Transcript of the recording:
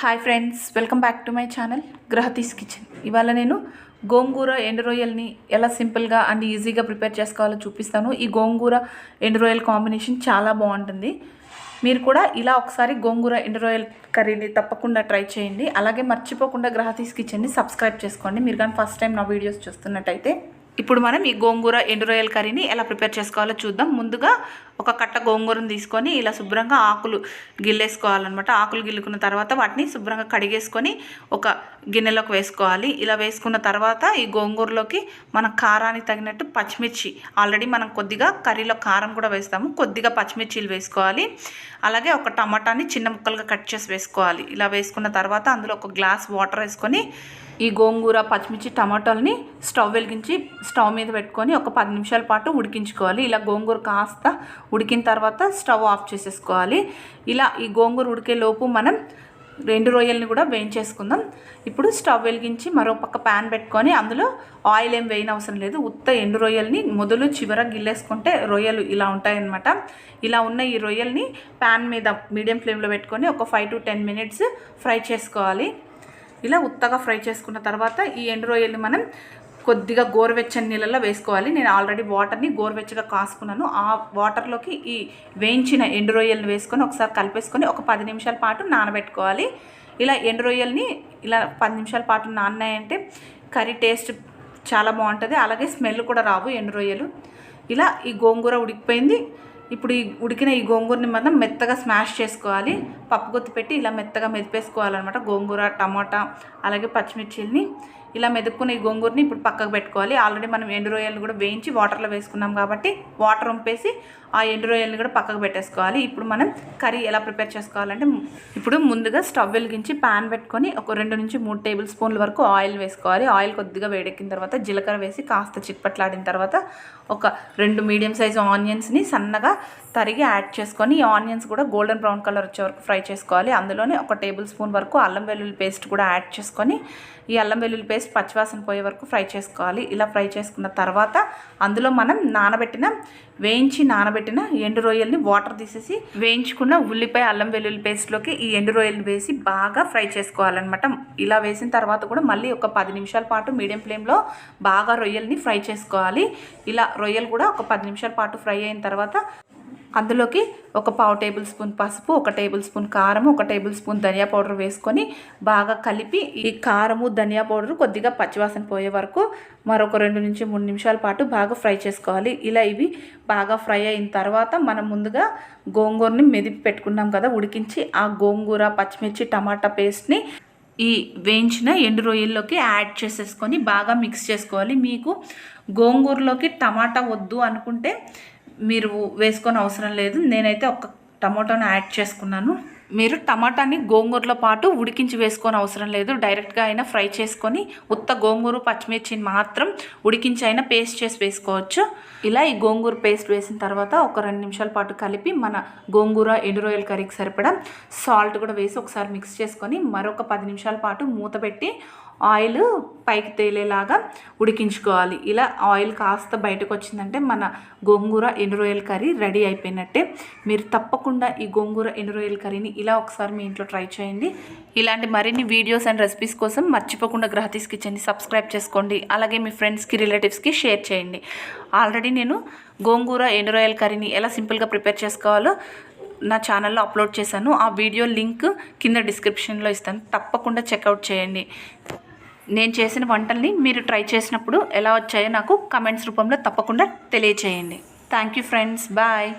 Hi friends welcome back to my channel గ్రహతీస్ kitchen ఇవాళ నేను గోంగూర ఎండు రొయ్యల్ని ఎలా సింపుల్గా అండ్ ఈజీగా ప్రిపేర్ చేసుకోవాలో చూపిస్తాను. ఈ గోంగూర ఎండు కాంబినేషన్ చాలా బాగుంటుంది. మీరు కూడా ఇలా ఒకసారి గోంగూర ఎండు కర్రీని తప్పకుండా ట్రై చేయండి. అలాగే మర్చిపోకుండా గ్రహతీస్ కిచెన్ని సబ్స్క్రైబ్ చేసుకోండి. మీరు కానీ ఫస్ట్ టైం నా వీడియోస్ చూస్తున్నట్టయితే ఇప్పుడు మనం ఈ గోంగూర ఎండు రొయ్యల కర్రీని ఎలా ప్రిపేర్ చేసుకోవాలో చూద్దాం. ముందుగా ఒక కట్ట గోంగూరను తీసుకొని ఇలా శుభ్రంగా ఆకులు గిల్లేసుకోవాలన్నమాట. ఆకులు గిల్లుకున్న తర్వాత వాటిని శుభ్రంగా కడిగేసుకొని ఒక గిన్నెలోకి వేసుకోవాలి. ఇలా వేసుకున్న తర్వాత ఈ గోంగూరలోకి మన కారానికి తగినట్టు పచ్చిమిర్చి ఆల్రెడీ మనం కొద్దిగా కర్రీలో కారం కూడా వేస్తాము. కొద్దిగా పచ్చిమిర్చీలు వేసుకోవాలి. అలాగే ఒక టమాటాని చిన్న ముక్కలుగా కట్ చేసి వేసుకోవాలి. ఇలా వేసుకున్న తర్వాత అందులో ఒక గ్లాస్ వాటర్ వేసుకొని ఈ గోంగూర పచ్చిమిర్చి టమాటాలని స్టవ్ వెలిగించి స్టవ్ మీద పెట్టుకొని ఒక పది నిమిషాల పాటు ఉడికించుకోవాలి. ఇలా గోంగూర కాస్త ఉడికిన తర్వాత స్టవ్ ఆఫ్ చేసేసుకోవాలి. ఇలా ఈ గోంగూర ఉడికే లోపు మనం రెండు రొయ్యల్ని కూడా వేయించేసుకుందాం. ఇప్పుడు స్టవ్ వెలిగించి మరో పక్క ప్యాన్ పెట్టుకొని అందులో ఆయిల్ ఏం వేయని అవసరం లేదు. ఉత్త ఎండు రొయ్యల్ని మొదలు చివర గిల్లేసుకుంటే రొయ్యలు ఇలా ఉంటాయన్నమాట. ఇలా ఉన్న ఈ రొయ్యల్ని ప్యాన్ మీద మీడియం ఫ్లేమ్లో పెట్టుకొని ఒక five to ten minutes fry చేసుకోవాలి. ఇలా ఉత్తగా ఫ్రై చేసుకున్న తర్వాత ఈ ఎండు రొయ్యల్ని మనం కొద్దిగా గోరువెచ్చని నీళ్ళలో వేసుకోవాలి. నేను ఆల్రెడీ వాటర్ని గోరువెచ్చగా కాసుకున్నాను. ఆ వాటర్లోకి ఈ వేయించిన ఎండు రొయ్యలను వేసుకొని ఒకసారి కలిపేసుకొని ఒక పది నిమిషాల పాటు నానబెట్టుకోవాలి. ఇలా ఎండు రొయ్యల్ని ఇలా పది నిమిషాల పాటు నాన్నాయంటే కర్రీ టేస్ట్ చాలా బాగుంటుంది. అలాగే స్మెల్ కూడా రావు ఎండు రొయ్యలు. ఇలా ఈ గోంగూర ఉడికిపోయింది. ఇప్పుడు ఈ ఉడికిన ఈ గోంగూరని మనం మెత్తగా స్మాష్ చేసుకోవాలి. పప్పు గుత్తి పెట్టి ఇలా మెత్తగా మెదిపేసుకోవాలన్నమాట గోంగూర టమాటా అలాగే పచ్చిమిర్చిల్ని. ఇలా మెదుక్కున్న ఈ గోంగూరని ఇప్పుడు పక్కకు పెట్టుకోవాలి. ఆల్రెడీ మనం ఎండు రొయ్యలు కూడా వేయించి వాటర్లో వేసుకున్నాం కాబట్టి వాటర్ ఉంపేసి ఆ ఎండు రొయ్యలను కూడా పక్కకు పెట్టేసుకోవాలి. ఇప్పుడు మనం కర్రీ ఎలా ప్రిపేర్ చేసుకోవాలంటే ఇప్పుడు ముందుగా స్టవ్ వెలిగించి పాన్ పెట్టుకొని ఒక రెండు నుంచి మూడు టేబుల్ స్పూన్ల వరకు ఆయిల్ వేసుకోవాలి. ఆయిల్ కొద్దిగా వేడెక్కిన తర్వాత జీలకర్ర వేసి కాస్త చిట్పట్లాడిన తర్వాత ఒక రెండు మీడియం సైజు ఆనియన్స్ని సన్నగా తరిగి యాడ్ చేసుకొని ఈ ఆనియన్స్ కూడా గోల్డెన్ బ్రౌన్ కలర్ వచ్చే వరకు ఫ్రై చేసుకోవాలి. అందులోనే ఒక టేబుల్ స్పూన్ వరకు అల్లం వెల్లుల్లి పేస్ట్ కూడా యాడ్ చేసుకొని ఈ అల్లం వెల్లుల్లి పేస్ట్ పచ్చివాసన పోయే వరకు ఫ్రై చేసుకోవాలి. ఇలా ఫ్రై చేసుకున్న తర్వాత అందులో మనం నానబెట్టిన వేయించి నానబెట్టిన ఎండు రొయ్యల్ని వాటర్ తీసేసి వేయించుకున్న ఉల్లిపాయ అల్లం వెల్లుల్లి పేస్ట్లోకి ఈ ఎండు రొయ్యలు వేసి బాగా ఫ్రై చేసుకోవాలన్నమాట. ఇలా వేసిన తర్వాత కూడా మళ్ళీ ఒక పది నిమిషాల పాటు మీడియం ఫ్లేమ్లో బాగా రొయ్యల్ని ఫ్రై చేసుకోవాలి. ఇలా రొయ్యలు కూడా ఒక పది నిమిషాల పాటు ఫ్రై అయిన తర్వాత అందులోకి ఒక పావు టేబుల్ స్పూన్ పసుపు ఒక టేబుల్ స్పూన్ కారం ఒక టేబుల్ స్పూన్ ధనియా పౌడర్ వేసుకొని బాగా కలిపి ఈ కారము ధనియా పౌడర్ కొద్దిగా పచ్చివాసన పోయే వరకు మరొక రెండు నుంచి మూడు నిమిషాల పాటు బాగా ఫ్రై చేసుకోవాలి. ఇలా ఇవి బాగా ఫ్రై అయిన తర్వాత మనం ముందుగా గోంగూరని మెదిపి పెట్టుకున్నాం కదా ఉడికించి ఆ గోంగూర పచ్చిమిర్చి టమాటా పేస్ట్ని ఈ వేయించిన ఎండు రొయ్యల్లోకి యాడ్ చేసేసుకొని బాగా మిక్స్ చేసుకోవాలి. మీకు గోంగూరలోకి టమాటా వద్దు అనుకుంటే మీరు వేసుకొని అవసరం లేదు. నేనైతే ఒక టమాటోని యాడ్ చేసుకున్నాను. మీరు టమాటాని గోంగూరలో పాటు ఉడికించి వేసుకొని అవసరం లేదు. డైరెక్ట్గా అయినా ఫ్రై చేసుకొని ఉత్త గోంగూర పచ్చిమిర్చిని మాత్రం ఉడికించి అయినా పేస్ట్ చేసి వేసుకోవచ్చు. ఇలా ఈ గోంగూర పేస్ట్ వేసిన తర్వాత ఒక రెండు నిమిషాల పాటు కలిపి మన గోంగూర ఎండురోయల్ కర్రీకి సరిపడా సాల్ట్ కూడా వేసి ఒకసారి మిక్స్ చేసుకొని మరొక పది నిమిషాల పాటు మూత పెట్టి ఆయిల్ పైకి తేలేలాగా ఉడికించుకోవాలి. ఇలా ఆయిల్ కాస్త బయటకు వచ్చిందంటే మన గోంగూర ఎండురోయల్ కర్రీ రెడీ అయిపోయినట్టే. మీరు తప్పకుండా ఈ గోంగూర ఎండురోయల్ కర్రీని ఇలా ఒకసారి మీ ఇంట్లో ట్రై చేయండి. ఇలాంటి మరిన్ని వీడియోస్ అండ్ రెసిపీస్ కోసం మర్చిపోకుండా గ్రహతీస్ కిచెన్ని సబ్స్క్రైబ్ చేసుకోండి. అలాగే మీ ఫ్రెండ్స్కి రిలేటివ్స్కి షేర్ చేయండి. ఆల్రెడీ నేను గోంగూర ఎండురాయల్ కర్రీని ఎలా సింపుల్గా ప్రిపేర్ చేసుకోవాలో నా ఛానల్లో అప్లోడ్ చేశాను. ఆ వీడియో లింక్ కింద డిస్క్రిప్షన్లో ఇస్తాను. తప్పకుండా చెక్అవుట్ చేయండి. నేను చేసిన వంటల్ని మీరు ట్రై చేసినప్పుడు ఎలా వచ్చాయో నాకు కమెంట్స్ రూపంలో తప్పకుండా తెలియచేయండి. Thank you friends bye